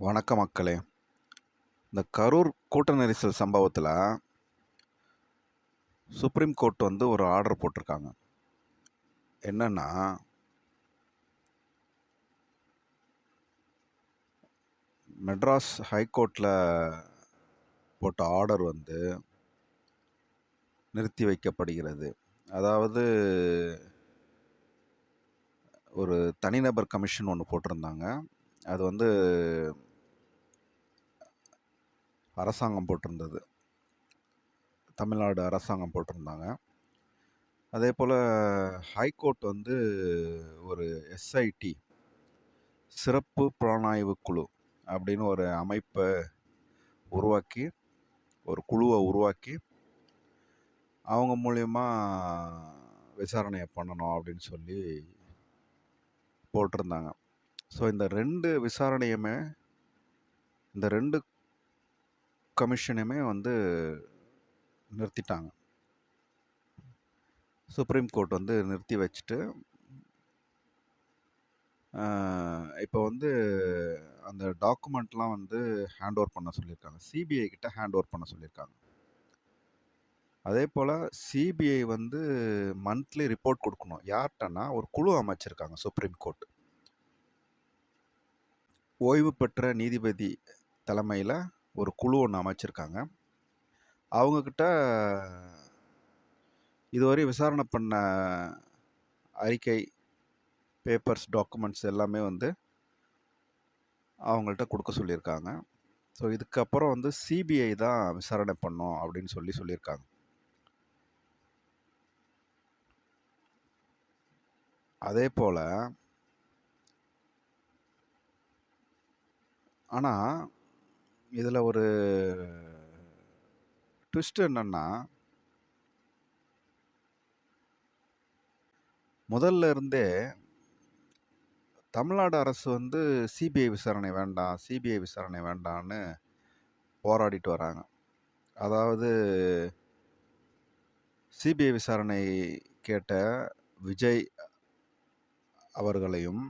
வணக்கம் மக்களே. இந்த கரூர் கூட்ட நெரிசல் சம்பவத்தில் சுப்ரீம் கோர்ட் வந்து ஒரு ஆர்டர் போட்டிருக்காங்க. என்னென்னா மெட்ராஸ் ஹைகோர்ட்டில் போட்ட ஆர்டர் வந்து நிறுத்தி வைக்கப்படுகிறது. அதாவது ஒரு தனிநபர் கமிஷன் ஒன்று போட்டிருந்தாங்க. அது வந்து அரசாங்கம் போட்டிருந்தது. தமிழ்நாடு அரசாங்கம் போட்டிருந்தாங்க. அதே போல் ஹைகோர்ட் வந்து ஒரு எஸ்ஐடி சிறப்பு புலனாய்வு குழு அப்படின்னு ஒரு அமைப்பை உருவாக்கி ஒரு குழுவை உருவாக்கி அவங்க மூலயமா விசாரணையை பண்ணணும் அப்படின்னு சொல்லி போட்டிருந்தாங்க. ஸோ இந்த ரெண்டு விசாரணையுமே இந்த ரெண்டு கமிஷனையுமே வந்து நிறுத்திட்டாங்க. சுப்ரீம் கோர்ட் வந்து நிறுத்தி வச்சுட்டு இப்போ வந்து அந்த டாக்குமெண்ட்லாம் வந்து ஹேண்ட் ஓவர் பண்ண சொல்லியிருக்காங்க. சிபிஐ கிட்ட ஹேண்ட் ஓவர் பண்ண சொல்லியிருக்காங்க. அதே போல் சிபிஐ வந்து மந்த்லி ரிப்போர்ட் கொடுக்கணும். யார்கிட்டனா ஒரு குழு அமைச்சிருக்காங்க சுப்ரீம் கோர்ட் ஓய்வு பெற்ற நீதிபதி தலைமையில் ஒரு குழு ஒன்று அமைச்சிருக்காங்க. அவங்கக்கிட்ட இதுவரை விசாரணை பண்ண அறிக்கை பேப்பர்ஸ் டாக்குமெண்ட்ஸ் எல்லாமே வந்து அவங்கள்ட்ட கொடுக்க சொல்லியிருக்காங்க. ஸோ இதுக்கப்புறம் வந்து சிபிஐ தான் விசாரணை பண்ணோம் அப்படின்னு சொல்லி சொல்லியிருக்காங்க. அதே போல் ஆனால் இதில் ஒரு ட்விஸ்ட் என்னென்னா முதல்ல இருந்தே தமிழ்நாடு அரசு வந்து சிபிஐ விசாரணை வேண்டாம் சிபிஐ விசாரணை வேண்டாம்னு போராடிட்டு வராங்க. அதாவது சிபிஐ விசாரணை கேட்ட விஜய் அவர்களையும்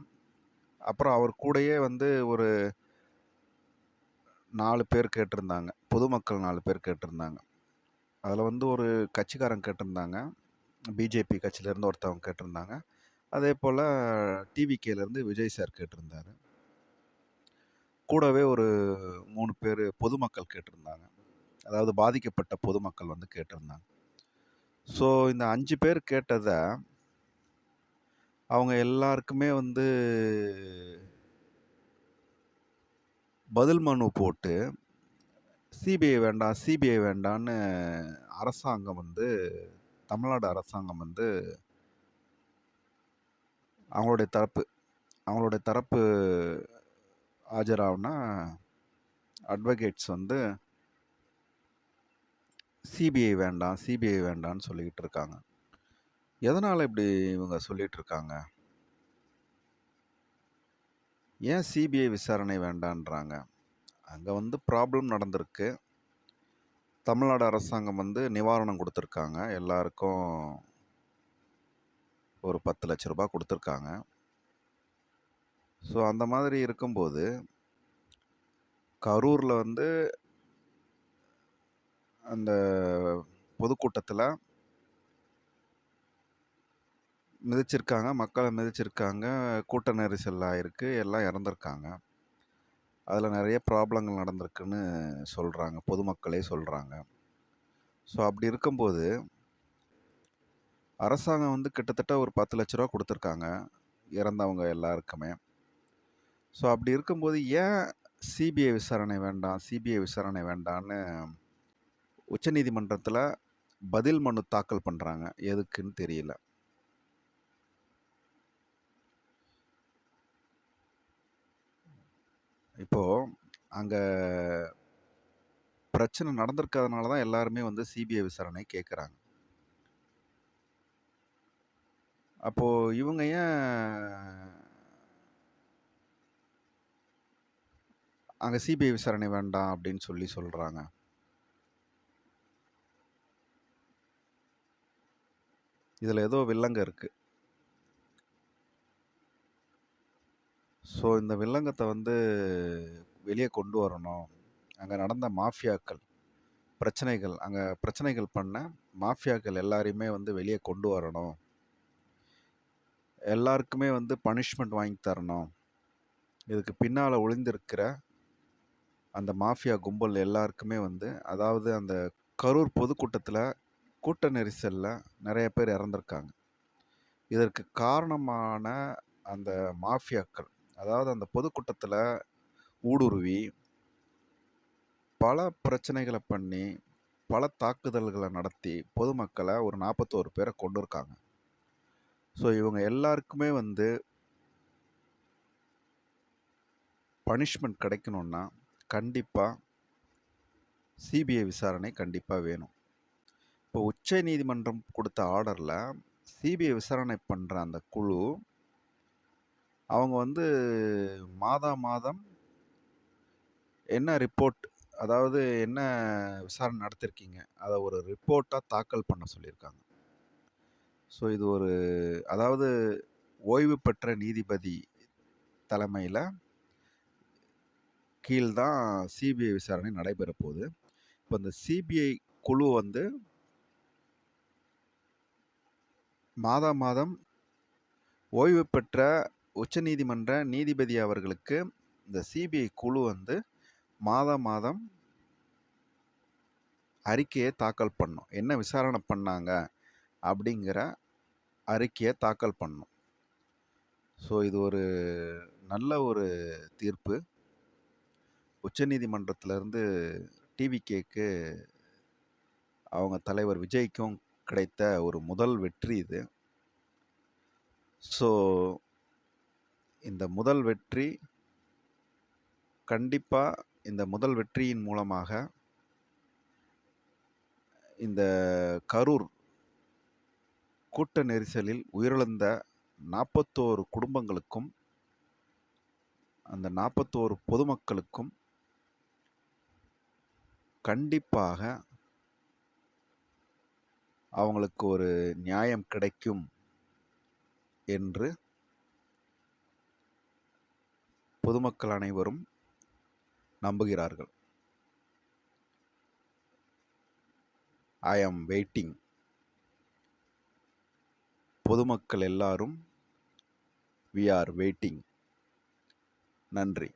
அப்புறம் அவர் கூடயே வந்து ஒரு நாலு பேர் கேட்டிருந்தாங்க. பொதுமக்கள் நாலு பேர் கேட்டிருந்தாங்க. அதில் வந்து ஒரு கட்சிக்காரங்க கேட்டிருந்தாங்க. பிஜேபி கட்சியிலேருந்து ஒருத்தவங்க கேட்டிருந்தாங்க. அதே போல் டிவிகேலேருந்து விஜய் சார் கேட்டிருந்தார். கூடவே ஒரு மூணு பேர் பொதுமக்கள் கேட்டிருந்தாங்க. அதாவது பாதிக்கப்பட்ட பொதுமக்கள் வந்து கேட்டிருந்தாங்க. ஸோ இந்த அஞ்சு பேர் கேட்டதை அவங்க எல்லாருக்குமே வந்து பதில் மனு போட்டு சிபிஐ வேண்டாம் சிபிஐ வேண்டான்னு அரசாங்கம் வந்து தமிழ்நாடு அரசாங்கம் வந்து அவங்களுடைய தரப்பு அவங்களுடைய தரப்பு ஆஜராகுனா அட்வொகேட்ஸ் வந்து சிபிஐ வேண்டாம் சிபிஐ வேண்டாம்னு சொல்லிக்கிட்டு இருக்காங்க. எதனால் இப்படி இவங்க சொல்லிகிட்டு இருக்காங்க? ஏன் சிபிஐ விசாரணை வேண்டான்றாங்க? அங்கே வந்து ப்ராப்ளம் நடந்திருக்கு. தமிழ்நாடு அரசாங்கம் வந்து நிவாரணம் கொடுத்துருக்காங்க. எல்லாருக்கும் ஒரு பத்து லட்ச ரூபாய் கொடுத்துருக்காங்க. ஸோ அந்த மாதிரி இருக்கும்போது கரூரில் வந்து அந்த பொதுக்கூட்டத்தில் மிதிச்சிருக்காங்க. மக்களை மிதிச்சிருக்காங்க. கூட்ட நெரிசல் ஆகிருக்கு எல்லாம் இறந்துருக்காங்க. அதில் நிறைய ப்ராப்ளங்கள் நடந்திருக்குன்னு சொல்கிறாங்க பொதுமக்களே சொல்கிறாங்க ஸோ அப்படி இருக்கும்போது அரசாங்கம் வந்து கிட்டத்தட்ட ஒரு பத்து லட்ச ரூபா கொடுத்துருக்காங்க. இறந்தவங்க எல்லாருக்குமே. ஸோ அப்படி இருக்கும்போது ஏன் சிபிஐ விசாரணை வேண்டாம் சிபிஐ விசாரணை வேண்டான்னு உச்சநீதிமன்றத்தில் பதில் மனு தாக்கல் பண்ணுறாங்க எதுக்குன்னு தெரியல. இப்போது அங்கே பிரச்சனை நடந்திருக்காதனால தான் எல்லாருமே வந்து சிபிஐ விசாரணை கேட்குறாங்க அப்போது இவங்க ஏன் அங்கே சிபிஐ விசாரணை வேண்டாம் அப்படின்னு சொல்லி சொல்கிறாங்க இதில் ஏதோ வில்லங்க இருக்குது ஸோ இந்த வில்லங்கத்தை வந்து வெளியே கொண்டு வரணும். அங்கே நடந்த மாஃபியாக்கள் பிரச்சனைகள் அங்கே பிரச்சனைகள் பண்ண மாஃபியாக்கள் எல்லாரையுமே வந்து வெளியே கொண்டு வரணும். எல்லாருக்குமே வந்து பனிஷ்மெண்ட் வாங்கி தரணும். இதுக்கு பின்னால் ஒளிந்திருக்கிற அந்த மாஃபியா கும்பல் எல்லாருக்குமே வந்து அதாவது அந்த கரூர் பொதுக்கூட்டத்தில் கூட்ட நெரிசலில் நிறைய பேர் இறந்துருக்காங்க. இதற்கு காரணமான அந்த மாஃபியாக்கள் அதாவது அந்த பொதுக்கூட்டத்தில் ஊடுருவி பல பிரச்சனைகளை பண்ணி பல தாக்குதல்களை நடத்தி பொதுமக்களை ஒரு நாற்பத்தோரு பேரை கொண்டு இருக்காங்க ஸோ இவங்க எல்லாருக்குமே வந்து பனிஷ்மெண்ட் கிடைக்கணுன்னா கண்டிப்பாக சிபிஐ விசாரணை கண்டிப்பாக வேணும். இப்போ உச்ச நீதிமன்றம் கொடுத்த ஆர்டரில் சிபிஐ விசாரணை பண்ணுற அந்த குழு அவங்க வந்து மாதா மாதம் என்ன ரிப்போர்ட் அதாவது என்ன விசாரணை நடத்திருக்கீங்க? அதை ஒரு ரிப்போர்ட்டாக தாக்கல் பண்ண சொல்லியிருக்காங்க. ஸோ இது ஒரு அதாவது ஓய்வு பெற்ற நீதிபதி தலைமையில் கீழ்தான் சிபிஐ விசாரணை நடைபெற போகுது. இப்போ இந்த சிபிஐ குழு வந்து மாதா மாதம் ஓய்வு பெற்ற உச்சநீதிமன்ற நீதிபதி அவர்களுக்கு இந்த சிபிஐ குழு வந்து மாதம் மாதம் அறிக்கையை தாக்கல் பண்ணும். என்ன விசாரணை பண்ணாங்க? அப்படிங்கிற அறிக்கையை தாக்கல் பண்ணும். ஸோ இது ஒரு நல்ல ஒரு தீர்ப்பு. உச்சநீதிமன்றத்திலேருந்து டிவிகேக்கு அவங்க தலைவர் விஜய்க்கும் கிடைத்த ஒரு முதல் வெற்றி இது. ஸோ இந்த முதல் வெற்றி கண்டிப்பாக இந்த முதல் வெற்றியின் மூலமாக இந்த கரூர் கூட்ட நெரிசலில் உயிரிழந்த நாற்பத்தோரு குடும்பங்களுக்கும் அந்த நாற்பத்தோரு பொதுமக்களுக்கும் கண்டிப்பாக அவங்களுக்கு ஒரு நியாயம் கிடைக்கும் என்று பொதுமக்கள் அனைவரும் நம்புகிறார்கள். ஐ ஆம் வெயிட்டிங் பொதுமக்கள் எல்லாரும் வி ஆர் வெயிட்டிங் நன்றி.